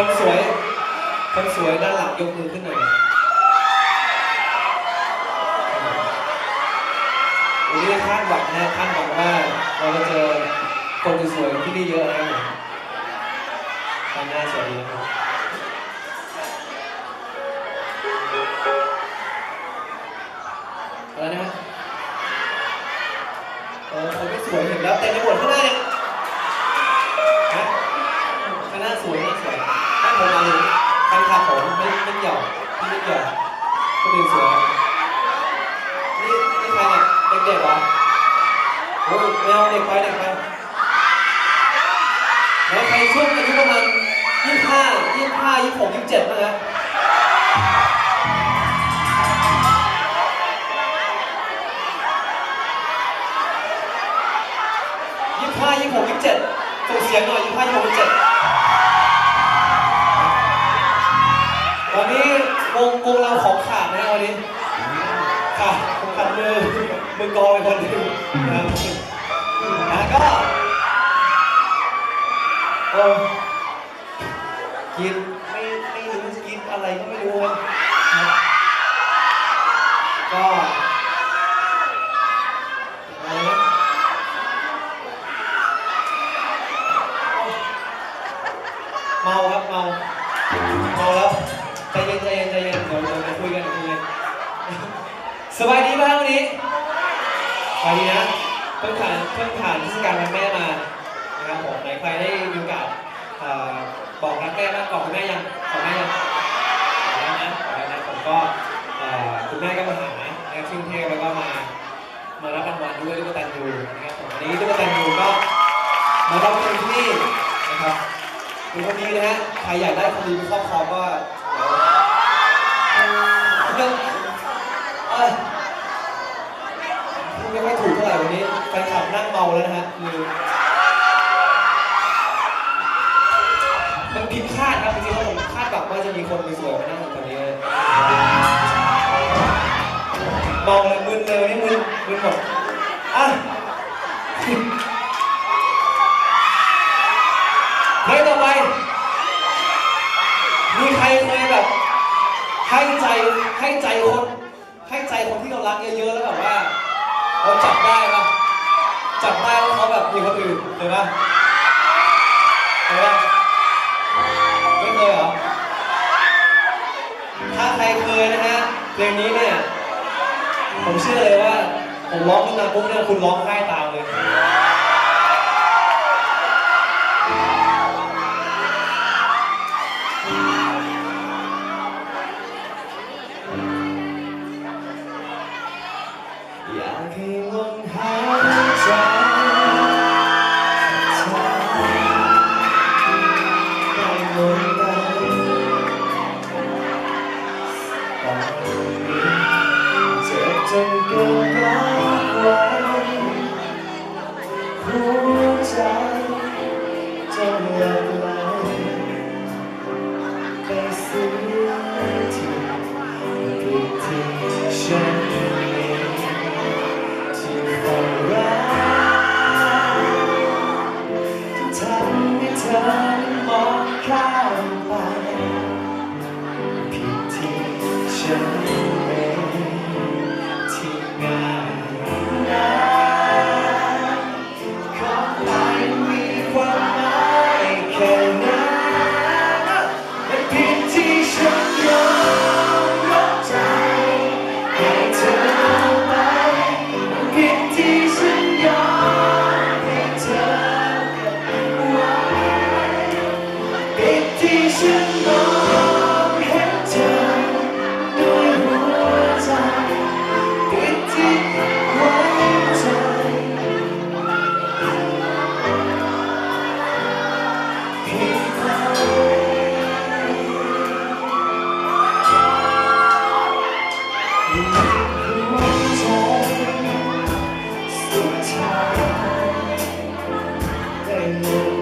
คนสวย คนสวยด้านหลังยกมือขึ้นหน่อยวันนี้คาดหวังนะคาดหวังว่าเราจะเจอคนสวยๆที่นี่เยอะนะครับผมทำหน้าสวยดีนะครับ ผมไม่ยอกพี่ไม่หยอกคนอื่นสวยนี่นี่ใครเนี่ยเด็กๆวะโอ้ยไม่เอาเด็กไปเด็กไปแล้วใครช่วงอายุประมาณยี่สิบห้ายี่สิบห้ายี่สิบหกยี่สิบเจ็ดนะฮะ วงวงเราของขาดนะวันนี้ขาดขาดมือมือกองไปคนหนึงนะครับนะก็โอ้กินไม่ไม่รู้จะกินอะไรก็ไม่รู้นะก็ สบายดีไหมครับวันนี้สบายดีนะเพิ่งผ่านเพิ่งผ่านเทศกาลวันแม่มานะครับผมไหนใครได้มีโอกาสเอ่อบอกรักแม่บ้างบอกคุณแม่ยังบอกแม่ยังบอกแล้วนะบอกแล้วนะผมก็เอ่อคุณแม่ก็มาหานะครับที่กรุงเทพแล้วก็มามารับรางวัลด้วยด้วยตันยูนะครับผมวันนี้ด้วยตันยูก็มารับเชิญที่นี่นะครับเป็นคนดีนะฮะใครอยากได้คนดีเป็นครอบครองก็เดี๋ยวเอ้ยพูดไม่ค่อยถูกเท่าไหร่วันนี้ แฟนคลับนั่งเมาแล้วนะฮะคือมันผิดคาดครับจริงๆแล้วผมคาดแบบว่าจะมีคนสวยๆมานั่งอยู่ตรงนี้เลยเมาเลยมึนเลยนี่มึนมึนหมดอะเพลงต่อไป มีใครเคยแบบให้ใจให้ใจคนให้ใจคนที่เรารักเยอะๆแล้วแบบว่า เราจับได้ปะ จับได้ว่าเขาแบบมีคนอื่นเห็นปะเห็นปะไม่เคยเหรอ ถ้าใครเคยนะฮะเพลงนี้เนี่ย ผมเชื่อเลยว่า ผมร้องขึ้นมาปุ๊บเนี่ยคุณร้องไห้ตามเลยอยากให้ลมหาย ไ